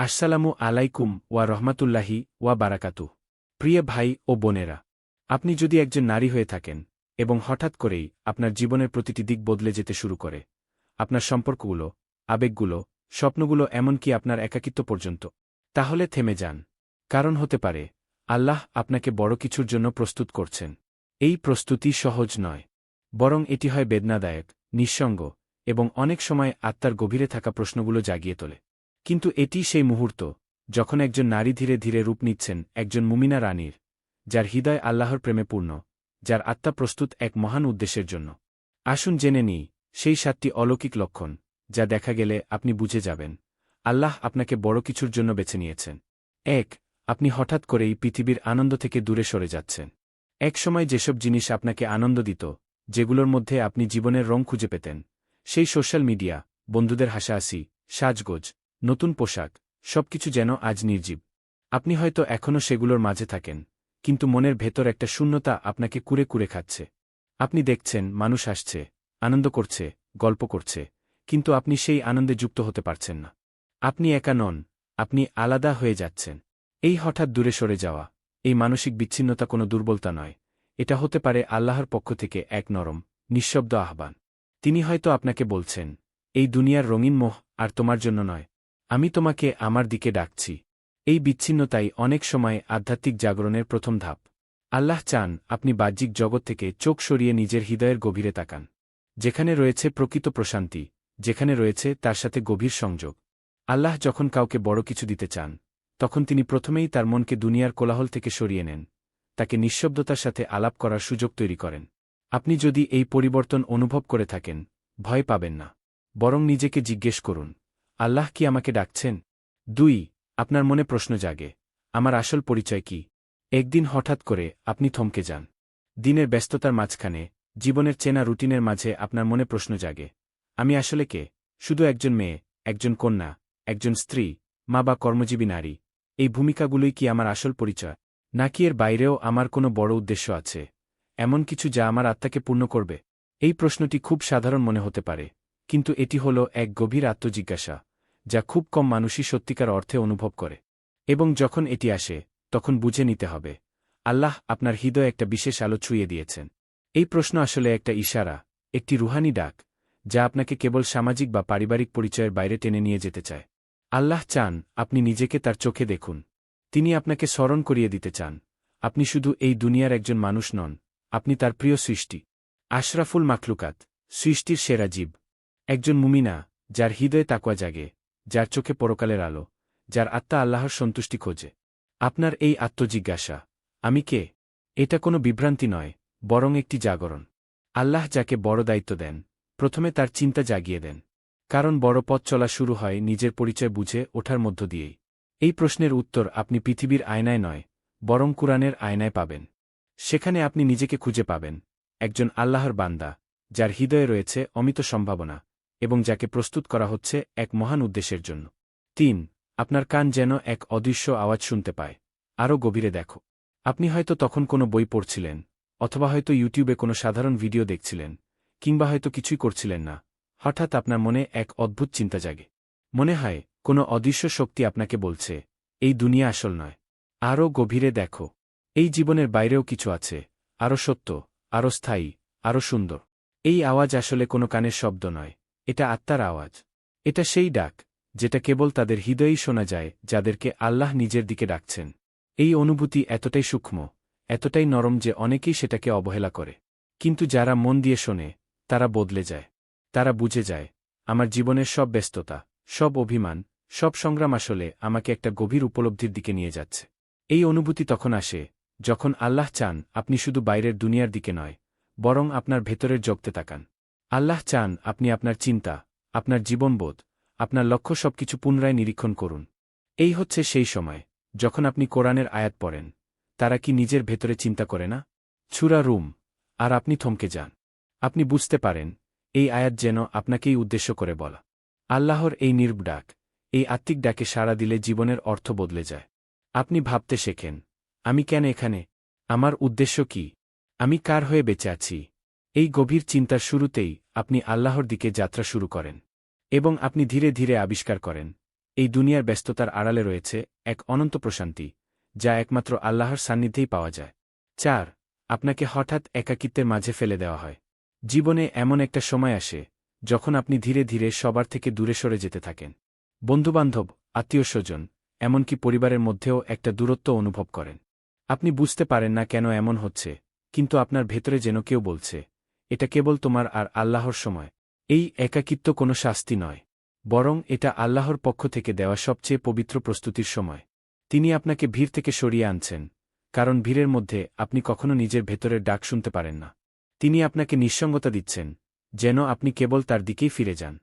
আসসালামু আলাইকুম ওয়া রহমাতুল্লাহি ওয়া বারাকাতু প্রিয় ভাই ও বোনেরা, আপনি যদি একজন নারী হয়ে থাকেন এবং হঠাৎ করেই আপনার জীবনের প্রতিটি দিক বদলে যেতে শুরু করে, আপনার সম্পর্কগুলো, আবেগগুলো, স্বপ্নগুলো এমনকি আপনার একাকিত্ব পর্যন্ত, তাহলে থেমে যান। কারণ হতে পারে, আল্লাহ আপনাকে বড় কিছুর জন্য প্রস্তুত করছেন। এই প্রস্তুতি সহজ নয়, বরং এটি হয় বেদনাদায়ক, নিঃসঙ্গ এবং অনেক সময় আত্মার গভীরে থাকা প্রশ্নগুলো জাগিয়ে তোলে। কিন্তু এটি সেই মুহূর্ত, যখন একজন নারী ধীরে ধীরে রূপ নিচ্ছেন একজন মুমিনা রানীর, যার হৃদয় আল্লাহর প্রেমে পূর্ণ, যার আত্মা প্রস্তুত এক মহান উদ্দেশ্যের জন্য। আসুন জেনে নিই, সেই সাতটি অলৌকিক লক্ষণ, যা দেখা গেলে আপনি বুঝে যাবেন, আল্লাহ আপনাকে বড় কিছুর জন্য বেছে নিয়েছেন। এক, আপনি হঠাৎ করেই পৃথিবীর আনন্দ থেকে দূরে সরে যাচ্ছেন। এক সময় যেসব জিনিস আপনাকে আনন্দ দিত, যেগুলোর মধ্যে আপনি জীবনের রং খুঁজে পেতেন, সেই সোশ্যাল মিডিয়া, বন্ধুদের হাসাহাসি, সাজগোজ নতুন পোশাক, সবকিছু যেন আজ নির্জীব। আপনি হয়তো এখনও সেগুলোর মাঝে থাকেন, কিন্তু মনের ভেতর একটা শূন্যতা আপনাকে কুরে কুরে খাচ্ছে। আপনি দেখছেন, মানুষ আসছে, আনন্দ করছে, গল্প করছে, কিন্তু আপনি সেই আনন্দে যুক্ত হতে পারছেন না। আপনি একা নন, আপনি আলাদা হয়ে যাচ্ছেন। এই হঠাৎ দূরে সরে যাওয়া, এই মানসিক বিচ্ছিন্নতা কোনো দুর্বলতা নয়, এটা হতে পারে আল্লাহর পক্ষ থেকে এক নরম, নিঃশব্দ আহ্বান। তিনি হয়তো আপনাকে বলছেন, এই দুনিয়ার রঙিন মোহ আর তোমার জন্য নয় আমি তোমাকে আমার দিকে ডাকছি। এই বিচ্ছিন্নতাই অনেক সময় আধ্যাত্মিক জাগরণের প্রথম ধাপ। আল্লাহ চান আপনি বাহ্যিক জগৎ থেকে চোখ সরিয়ে নিজের হৃদয়ের গভীরে তাকান। যেখানে রয়েছে প্রকৃত প্রশান্তি, যেখানে রয়েছে তার সাথে গভীর সংযোগ। আল্লাহ যখন কাউকে বড় কিছু দিতে চান, তখন তিনি প্রথমেই তার মনকে দুনিয়ার কোলাহল থেকে সরিয়ে নেন। তাকে নিঃশব্দতার সাথে আলাপ করার সুযোগ তৈরি করেন। আপনি যদি এই পরিবর্তন অনুভব করে থাকেন, ভয় পাবেন না। বরং নিজেকে জিজ্ঞেস করুন আল্লাহ কি আমাকে ডাকছেন? দুই, আপনার মনে প্রশ্ন জাগে। আমার আসল পরিচয় কি? একদিন হঠাৎ করে আপনি থমকে যান। দিনের ব্যস্ততার মাঝখানে, জীবনের চেনা রুটিনের মাঝে আপনার মনে প্রশ্ন জাগে। আমি আসলে কে? শুধু একজন মেয়ে, একজন কন্যা, একজন স্ত্রী, মা বা কর্মজীবী নারী। এই ভূমিকাগুলোই কি আমার আসল পরিচয়? নাকি এর বাইরেও আমার কোনো বড় উদ্দেশ্য আছে? এমন কিছু যা আমার আত্মাকে পূর্ণ করবে? এই প্রশ্নটি খুব সাধারণ মনে হতে পারে, কিন্তু এটি হল এক গভীর আত্মজিজ্ঞাসা। যা খুব কম মানুষই সত্যিকার অর্থে অনুভব করে। এবং যখন এটি আসে, তখন বুঝে নিতে হবে, আল্লাহ আপনার হৃদয় একটা বিশেষ আলো ছুঁয়ে দিয়েছেন। এই প্রশ্ন আসলে একটা ইশারা, একটি রুহানি ডাক, যা আপনাকে কেবল সামাজিক বা পারিবারিক পরিচয়ের বাইরে টেনে নিয়ে যেতে চায়। আল্লাহ চান আপনি নিজেকে তার চোখে দেখুন। তিনি আপনাকে স্মরণ করিয়ে দিতে চান। আপনি শুধু এই দুনিয়ার একজন মানুষ নন, আপনি তার প্রিয় সৃষ্টি। আশরাফুল মাখলুকাত, সৃষ্টির সেরা জীব। একজন মুমিনা, যার হৃদয়ে তাকুয়া জাগে। যার চোখে পরকালের আলো, যার আত্মা আল্লাহর সন্তুষ্টি খোঁজে। আপনার এই আত্মজিজ্ঞাসা, আমি কে? এটা কোনো বিভ্রান্তি নয়, বরং একটি জাগরণ। আল্লাহ যাকে বড় দায়িত্ব দেন, প্রথমে তার চিন্তা জাগিয়ে দেন। কারণ বড় পথ চলা শুরু হয় নিজের পরিচয় বুঝে ওঠার মধ্য দিয়েই। এই প্রশ্নের উত্তর আপনি পৃথিবীর আয়নায় নয়, বরং কুরআনের আয়নায় পাবেন। সেখানে আপনি নিজেকে খুঁজে পাবেন, একজন আল্লাহর বান্দা, যার হৃদয়ে রয়েছে অমিত সম্ভাবনা। এবং যাকে প্রস্তুত করা হচ্ছে এক মহান উদ্দেশ্যের জন্য। তিন, আপনার কান যেন এক অদৃশ্য আওয়াজ শুনতে পায়। আরও গভীরে দেখো। আপনি হয়তো তখন কোনো বই পড়ছিলেন, অথবা হয়তো ইউটিউবে কোনো সাধারণ ভিডিও দেখছিলেন, কিংবা হয়তো কিছুই করছিলেন না। হঠাৎ আপনার মনে এক অদ্ভুত চিন্তা জাগে। মনে হয়, কোনো অদৃশ্য শক্তি আপনাকে বলছে, এই দুনিয়া আসল নয়। আরও গভীরে দেখো। এই জীবনের বাইরেও কিছু আছে, আরও সত্য, আরও স্থায়ী, আরও সুন্দর। এই আওয়াজ আসলে কোনো কানের শব্দ নয়। এটা আত্মার আওয়াজ। এটা সেই ডাক, যেটা কেবল তাদের হৃদয়েই শোনা যায়, যাদেরকে আল্লাহ নিজের দিকে ডাকছেন। এই অনুভূতি এতটাই সূক্ষ্ম, এতটাই নরম যে অনেকেই সেটাকে অবহেলা করে। কিন্তু যারা মন দিয়ে শোনে, তারা বদলে যায়। তারা বুঝে যায়, আমার জীবনের সব ব্যস্ততা, সব অভিমান, সব সংগ্রাম আসলে আমাকে একটা গভীর উপলব্ধির দিকে নিয়ে যাচ্ছে। এই অনুভূতি তখন আসে, যখন আল্লাহ চান আপনি শুধু বাইরের দুনিয়ার দিকে নয়, বরং আপনার ভেতরের জগতে তাকান। আল্লাহ চান আপনি আপনার চিন্তা, আপনার জীবনবোধ, আপনার লক্ষ্য সবকিছু পুনরায় নিরীক্ষণ করুন। এই হচ্ছে সেই সময়, যখন আপনি কোরআনের আয়াত পড়েন, তারা কি নিজের ভেতরে চিন্তা করে না? ছুরা রুম, আর আপনি থমকে যান। আপনি বুঝতে পারেন, এই আয়াত যেন আপনাকেই উদ্দেশ্য করে বলা। আল্লাহর এই নির্ব ডাক, এই আত্মিক ডাকে সাড়া দিলে জীবনের অর্থ বদলে যায়। আপনি ভাবতে শেখেন, আমি কেন এখানে? আমার উদ্দেশ্য কি? আমি কার হয়ে বেঁচে আছি? এই গভীর চিন্তার শুরুতেই আপনি আল্লাহর দিকে যাত্রা শুরু করেন এবং আপনি ধীরে ধীরে আবিষ্কার করেন। এই দুনিয়ার ব্যস্ততার আড়ালে রয়েছে এক অনন্ত প্রশান্তি, যা একমাত্র আল্লাহর সান্নিধ্যেই পাওয়া যায়। চার, আপনাকে হঠাৎ একাকিত্বের মাঝে ফেলে দেওয়া হয়। জীবনে এমন একটা সময় আসে, যখন আপনি ধীরে ধীরে সবার থেকে দূরে সরে যেতে থাকেন। বন্ধুবান্ধব, আত্মীয় স্বজন, এমনকি পরিবারের মধ্যেও একটা দূরত্ব অনুভব করেন। আপনি বুঝতে পারেন না কেন এমন হচ্ছে, কিন্তু আপনার ভেতরে যেন কেউ বলছে এটা কেবল তোমার আর আল্লাহর সময়। এই একাকিত্ব কোনো শাস্তি নয়, বরং এটা আল্লাহর পক্ষ থেকে দেওয়া সবচেয়ে পবিত্র প্রস্তুতির সময়। তিনি আপনাকে ভিড় থেকে সরিয়ে আনছেন, কারণ ভিড়ের মধ্যে আপনি কখনো নিজের ভেতরের ডাক শুনতে পারেন না। তিনি আপনাকে নিঃসঙ্গতা দিচ্ছেন, যেন আপনি কেবল তার দিকেই ফিরে যান।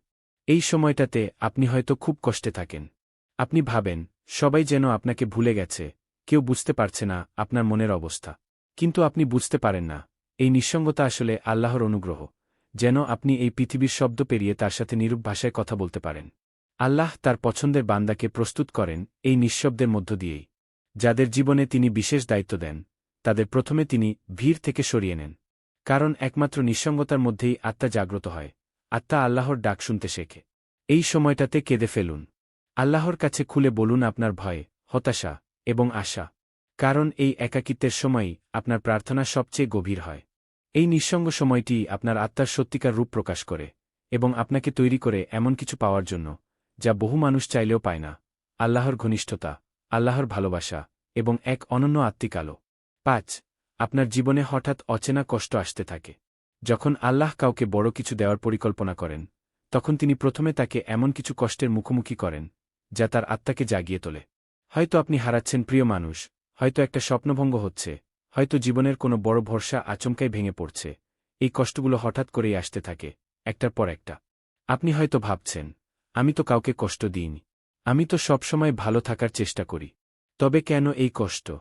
এই সময়টাতে আপনি হয়তো খুব কষ্টে থাকেন। আপনি ভাবেন, সবাই যেন আপনাকে ভুলে গেছে, কেউ বুঝতে পারছে না আপনার মনের অবস্থা। কিন্তু আপনি বুঝতে পারেন না এই নিঃসঙ্গতা আসলে আল্লাহর অনুগ্রহ, যেন আপনি এই পৃথিবীর শব্দ পেরিয়ে তার সাথে নিরূপ ভাষায় কথা বলতে পারেন। আল্লাহ তার পছন্দের বান্দাকে প্রস্তুত করেন এই নিঃশব্দের মধ্য দিয়েই। যাদের জীবনে তিনি বিশেষ দায়িত্ব দেন, তাদের প্রথমে তিনি ভিড় থেকে সরিয়ে নেন। কারণ একমাত্র নিঃসঙ্গতার মধ্যেই আত্মা জাগ্রত হয়, আত্মা আল্লাহর ডাক শুনতে শেখে। এই সময়টাতে কেঁদে ফেলুন। আল্লাহর কাছে খুলে বলুন আপনার ভয়, হতাশা এবং আশা। কারণ এই একাকিত্বের সময়ই আপনার প্রার্থনা সবচেয়ে গভীর হয়। এই নিঃসঙ্গ সময়টি আপনার আত্মার সত্যিকার রূপ প্রকাশ করে এবং আপনাকে তৈরি করে এমন কিছু পাওয়ার জন্য, যা বহু মানুষ চাইলেও পায় না। আল্লাহর ঘনিষ্ঠতা, আল্লাহর ভালোবাসা এবং এক অনন্য আত্মিক আলো। পাঁচ, আপনার জীবনে হঠাৎ অচেনা কষ্ট আসতে থাকে। যখন আল্লাহ কাউকে বড় কিছু দেওয়ার পরিকল্পনা করেন, তখন তিনি প্রথমে তাকে এমন কিছু কষ্টের মুখোমুখি করেন, যা তার আত্মাকে জাগিয়ে তোলে। হয়তো আপনি হারাচ্ছেন প্রিয় মানুষ, হয়তো একটা স্বপ্নভঙ্গ হচ্ছে হয়তো জীবনের কোনো বড় ভরসা আচমকাই ভেঙে পড়ছে। এই কষ্টগুলো হঠাৎ করেই আসতে থাকে, একটার পর একটা। আপনি হয়তো ভাবছেন, আমি তো কাউকে কষ্ট দিইনি। আমি তো সবসময় ভালো থাকার চেষ্টা করি। তবে কেন এই কষ্ট?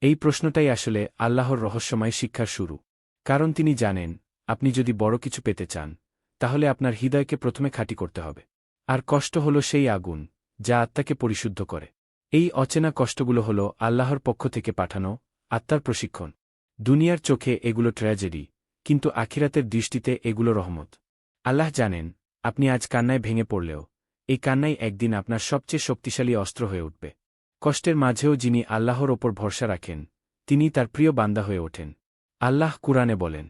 এই প্রশ্নটাই আসলে আল্লাহর রহস্যময় শিক্ষার শুরু। কারণ তিনি জানেন, আপনি যদি বড় কিছু পেতে চান, তাহলে আপনার হৃদয়কে প্রথমে খাঁটি করতে হবে। আর কষ্ট হল সেই আগুন, যা আত্মাকে পরিশুদ্ধ করে। এই অচেনা কষ্টগুলো হল আল্লাহর পক্ষ থেকে পাঠানো আত্মার প্রশিক্ষণ। দুনিয়ার চোখে এগুলো ট্র্যাজেডি, কিন্তু আখিরাতের দৃষ্টিতে এগুলো রহমত। আল্লাহ জানেন, আপনি আজ কান্নায় ভেঙে পড়লেও, এই কান্নাই একদিন আপনার সবচেয়ে শক্তিশালী অস্ত্র হয়ে উঠবে। কষ্টের মাঝেও যিনি আল্লাহর ওপর ভরসা রাখেন, তিনি তার প্রিয় বান্দা হয়ে ওঠেন। আল্লাহ কুরআনে বলেন,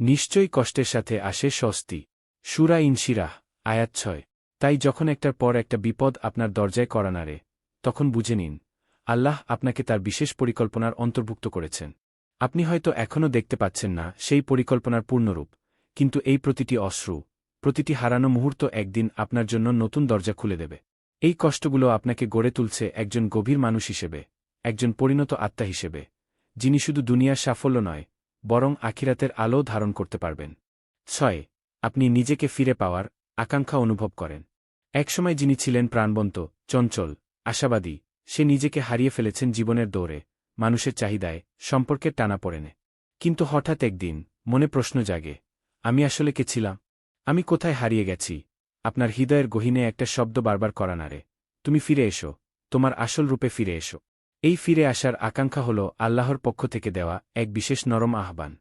নিশ্চয়ই কষ্টের সাথে আসে স্বস্তি। সুরা ইনশিরাহ, আয়াত ছয়। তাই যখন একটার পর একটা বিপদ আপনার দরজায় করা নাড়ে, তখন বুঝে নিন আল্লাহ আপনাকে তার বিশেষ পরিকল্পনার অন্তর্ভুক্ত করেছেন। আপনি হয়তো এখনও দেখতে পাচ্ছেন না সেই পরিকল্পনার পূর্ণরূপ, কিন্তু এই প্রতিটি অশ্রু, প্রতিটি হারানো মুহূর্ত একদিন আপনার জন্য নতুন দরজা খুলে দেবে। এই কষ্টগুলো আপনাকে গড়ে তুলছে একজন গভীর মানুষ হিসেবে, একজন পরিণত আত্মা হিসেবে, যিনি শুধু দুনিয়ার সাফল্য নয়, বরং আখিরাতের আলো ধারণ করতে পারবেন। ছয়, আপনি নিজেকে ফিরে পাওয়ার আকাঙ্ক্ষা অনুভব করেন। একসময় যিনি ছিলেন প্রাণবন্ত, চঞ্চল, আশাবাদী সে নিজেকে হারিয়ে ফেলেছেন জীবনের দৌড়ে, মানুষের চাহিদায়, সম্পর্কের টানা পড়েনে কিন্তু হঠাৎ একদিন, মনে প্রশ্ন জাগে, আমি আসলে কে ছিলাম? আমি কোথায় হারিয়ে গেছি? আপনার হৃদয়ের গহিনে একটা শব্দ বারবার করা নারে তুমি ফিরে এসো, তোমার আসল রূপে ফিরে এসো। এই ফিরে আসার আকাঙ্ক্ষা হল আল্লাহর পক্ষ থেকে দেওয়া এক বিশেষ নরম আহ্বান।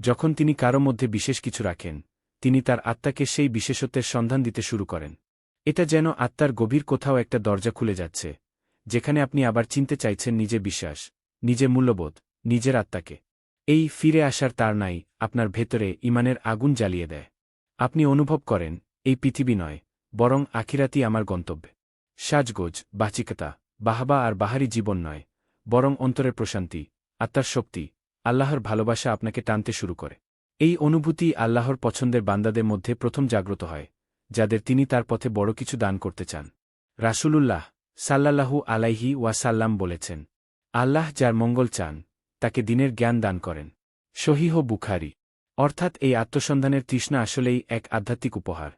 যখন তিনি কারও মধ্যে বিশেষ কিছু রাখেন, তিনি তার আত্মাকে সেই বিশেষত্বের সন্ধান দিতে শুরু করেন। এটা যেন আত্মার গভীর কোথাও একটা দরজা খুলে যাচ্ছে যেখানে আপনি আবার চিনতে চাইছেন নিজে বিশ্বাস, নিজে মূল্যবোধ, নিজের আত্মাকে। এই ফিরে আসার তার নাই, আপনার ভেতরে ইমানের আগুন জ্বালিয়ে দেয়। আপনি অনুভব করেন, এই পৃথিবী নয়, বরং আখিরাতি আমার গন্তব্যে। সাজগোজ, বাচিকতা, বাহাবা আর বাহারি জীবন নয়, বরং অন্তরের প্রশান্তি, আত্মার শক্তি, আল্লাহর ভালোবাসা আপনাকে টানতে শুরু করে। এই অনুভূতি আল্লাহর পছন্দের বান্দাদের মধ্যে প্রথম জাগ্রত হয়, যাদের তিনি তার পথে বড় কিছু দান করতে চান। রাসূলুল্লাহ সাল্লাল্লাহু আলাইহি ওয়াসাল্লাম বলেছেন, আল্লাহ যার মঙ্গল চান, তাকে দিনের জ্ঞান দান করেন। সহিহ বুখারি। অর্থাৎ এই আত্মসন্ধানের তৃষ্ণা আসলেই এক আধ্যাত্মিক উপহার,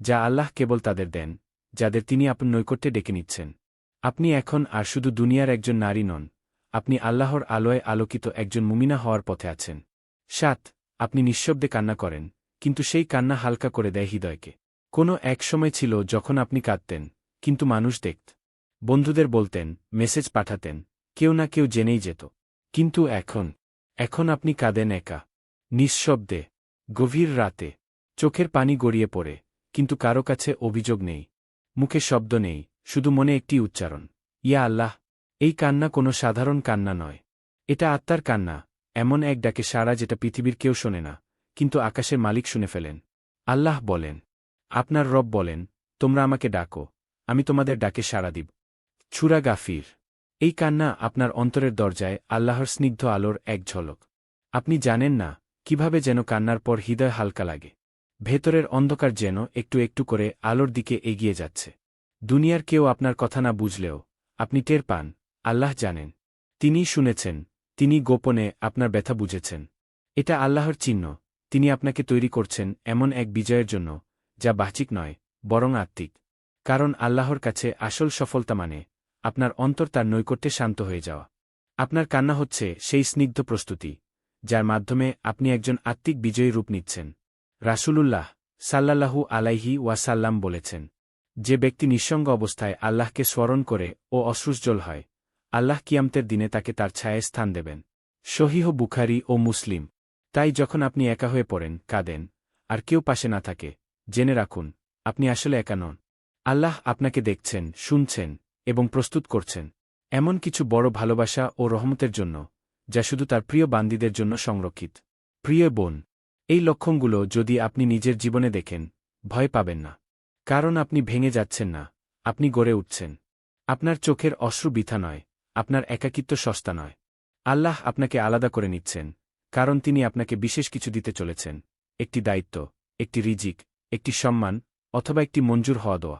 যা আল্লাহ কেবল তাদের দেন, যাদের তিনি আপনার নৈকট্যে ডেকে নিচ্ছেন। আপনি এখন আর শুধু দুনিয়ার একজন নারী নন, আপনি আল্লাহর আলোয় আলোকিত একজন মুমিনা হওয়ার পথে আছেন। সাত, আপনি নিঃশব্দে কান্না করেন, কিন্তু সেই কান্না হালকা করে দেয় হৃদয়কে। কোনো এক সময় ছিল যখন আপনি কাঁদতেন, কিন্তু মানুষ দেখত বন্ধুদের বলতেন, মেসেজ পাঠাতেন, কেউ না কেউ জেনেই যেত। কিন্তু এখন এখন আপনি কাঁদেন একা, নিঃশব্দে, গভীর রাতে, চোখের পানি গড়িয়ে পড়ে, কিন্তু কারও কাছে অভিযোগ নেই, মুখে শব্দ নেই, শুধু মনে একটি উচ্চারণ, ইয়া আল্লাহ, এই কান্না কোনো সাধারণ কান্না নয়। এটা আত্মার কান্না, এমন এক ডাকে সারা যেটা পৃথিবীর কেউ শোনে না, কিন্তু আকাশের মালিক শুনে ফেলেন। আল্লাহ বলেন, আপনার রব বলেন, তোমরা আমাকে ডাকো, আমি তোমাদের ডাকে সাড়া দিব। ছুরা গাফির। এই কান্না আপনার অন্তরের দরজায় আল্লাহর স্নিগ্ধ আলোর এক ঝলক। আপনি জানেন না কীভাবে যেন কান্নার পর হৃদয় হালকা লাগে। ভেতরের অন্ধকার যেন একটু একটু করে আলোর দিকে এগিয়ে যাচ্ছে। দুনিয়ার কেউ আপনার কথা না বুঝলেও আপনি টের পান, আল্লাহ জানেন। তিনি শুনেছেন তিনি গোপনে আপনার ব্যথা বুঝেছেন। এটা আল্লাহর চিহ্ন, তিনি আপনাকে তৈরি করছেন এমন এক বিজয়ের জন্য, যা বাহ্যিক নয়, বরং আত্মিক। কারণ আল্লাহর কাছে আসল সফলতা মানে আপনার অন্তর তার নৈকট্যে শান্ত হয়ে যাওয়া। আপনার কান্না হচ্ছে সেই স্নিগ্ধ প্রস্তুতি, যার মাধ্যমে আপনি একজন আত্মিক বিজয়ী রূপ নিচ্ছেন। রাসূলুল্লাহ সাল্লাল্লাহু আলাইহি ওয়াসাল্লাম বলেছেন, যে ব্যক্তি নিঃসঙ্গ অবস্থায় আল্লাহকে স্মরণ করে ও অশ্রুজ্জ্বল হয়, আল্লাহ কিয়ামতের দিনে তাকে তার ছায়ায় স্থান দেবেন। সহিহ বুখারি ও মুসলিম, তাই যখন আপনি একা হয়ে পড়েন, কাঁদেন, আর কেউ পাশে না থাকে, জেনে রাখুন, আপনি আসলে একা নন। আল্লাহ আপনাকে দেখছেন, শুনছেন এবং প্রস্তুত করছেন। এমন কিছু বড় ভালোবাসা ও রহমতের জন্য, যা শুধু তার প্রিয় বান্দিদের জন্য সংরক্ষিত। প্রিয় বোন, এই লক্ষণগুলো যদি আপনি নিজের জীবনে দেখেন, ভয় পাবেন না। কারণ আপনি ভেঙে যাচ্ছেন না, আপনি গড়ে উঠছেন। আপনার চোখের অশ্রু বিথা নয়, আপনার একাকিত্ব সস্তা নয়। আল্লাহ আপনাকে আলাদা করে নিচ্ছেন, কারণ তিনি আপনাকে বিশেষ কিছু দিতে চলেছেন। একটি দায়িত্ব, একটি রিজিক, একটি সম্মান, অথবা একটি মঞ্জুর হওয়া দোয়া।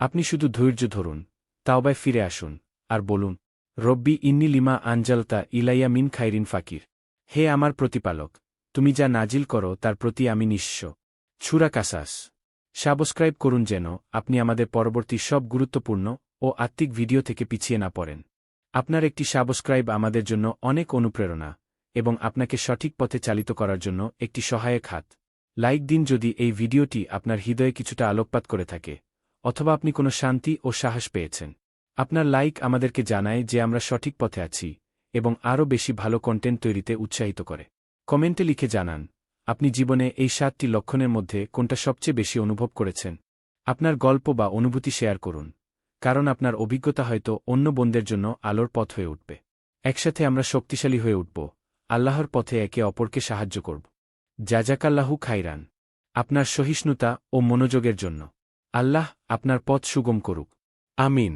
আপনি শুধু ধৈর্য ধরুন তাওবায় ফিরে আসুন, আর বলুন, রব্বি ইন্নি লিমা আঞ্জালতা ইলাইয়া মিন খাইরিন ফাকির। হে আমার প্রতিপালক, তুমি যা নাজিল করো তার প্রতি আমি নিঃস্ব। ছুরা কাসাস। সাবস্ক্রাইব করুন যেন আপনি আমাদের পরবর্তী সব গুরুত্বপূর্ণ ও আত্মিক ভিডিও থেকে পিছিয়ে না পড়েন। আপনার একটি সাবস্ক্রাইব আমাদের জন্য অনেক অনুপ্রেরণা এবং আপনাকে সঠিক পথে চালিত করার জন্য একটি সহায়ক হাত। লাইক দিন যদি এই ভিডিওটি আপনার হৃদয়ে কিছুটা আলোকপাত করে থাকে। অথবা আপনি কোনো শান্তি ও সাহস পেয়েছেন। আপনার লাইক আমাদেরকে জানায় যে আমরা সঠিক পথে আছি এবং আরও বেশি ভালো কন্টেন্ট তৈরিতে উৎসাহিত করে। কমেন্টে লিখে জানান, আপনি জীবনে এই সাতটি লক্ষণের মধ্যে কোনটা সবচেয়ে বেশি অনুভব করেছেন? আপনার গল্প বা অনুভূতি শেয়ার করুন, কারণ আপনার অভিজ্ঞতা হয়তো অন্য বন্ধের জন্য আলোর পথ হয়ে উঠবে। একসাথে আমরা শক্তিশালী হয়ে উঠব, আল্লাহর পথে একে অপরকে সাহায্য করব। জাজাকাল্লাহু খাইরান। আপনার সহিষ্ণুতা ও মনোযোগের জন্য। আল্লাহ আপনার পথ সুগম করুক। আমিন।